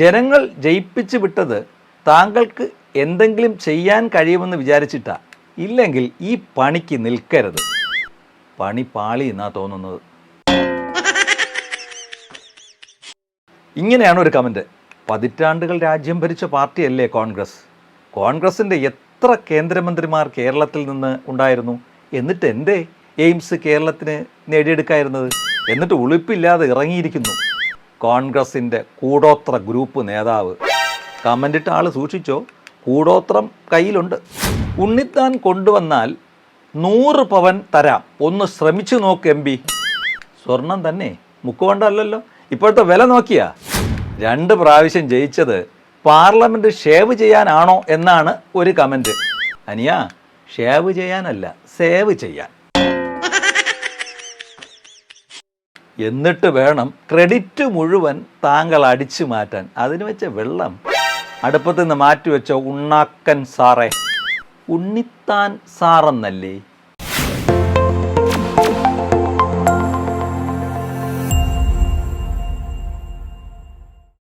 ജനങ്ങൾ ജയിപ്പിച്ചു വിട്ടത് താങ്കൾക്ക് എന്തെങ്കിലും ചെയ്യാൻ കഴിയുമെന്ന് വിചാരിച്ചിട്ടാ. ഇല്ലെങ്കിൽ ഈ പണിക്ക് നിൽക്കരുത്. പണി പാളി എന്നാ തോന്നുന്നത്. ഇങ്ങനെയാണ് ഒരു കമന്റ് പതിറ്റാണ്ടുകൾ രാജ്യം ഭരിച്ച പാർട്ടിയല്ലേ കോൺഗ്രസ്? കോൺഗ്രസിന്റെ എത്ര കേന്ദ്രമന്ത്രിമാർ കേരളത്തിൽ നിന്ന് ഉണ്ടായിരുന്നു? എന്നിട്ട് എന്തേ എയിംസ് കേരളത്തിന് നേടിയെടുക്കായിരുന്നത്? എന്നിട്ട് ഉളുപ്പില്ലാതെ ഇറങ്ങിയിരിക്കുന്നു. കോൺഗ്രസിന്റെ കൂടോത്ര ഗ്രൂപ്പ് നേതാവ്. കമന്റിട്ട ആൾ സൂക്ഷിച്ചോ? കൂടോത്രം കയ്യിലുണ്ട്. ഉണ്ണിത്താൻ കൊണ്ടുവന്നാൽ നൂറ് പവൻ തരാം. ഒന്ന് ശ്രമിച്ചു നോക്ക് എം പി. സ്വർണം തന്നെ മുക്കുകൊണ്ടല്ലോ ഇപ്പോഴത്തെ വില നോക്കിയാ. രണ്ട് പ്രാവശ്യം ജയിച്ചത് പാർലമെന്റ് ഷേവ് ചെയ്യാനാണോ എന്നാണ് ഒരു കമന്റ് അനിയാ ഷേവ് ചെയ്യാനല്ല സേവ് ചെയ്യാൻ. എന്നിട്ട് വേണം ക്രെഡിറ്റ് മുഴുവൻ താങ്കൾ അടിച്ചു മാറ്റാൻ. അതിന് വെച്ച വെള്ളം അടുപ്പത്ത് നിന്ന് മാറ്റിവെച്ച ഉണ്ണാക്കൻ സാറേ. ഉണ്ണിത്താൻ സാറെന്നല്ലേ?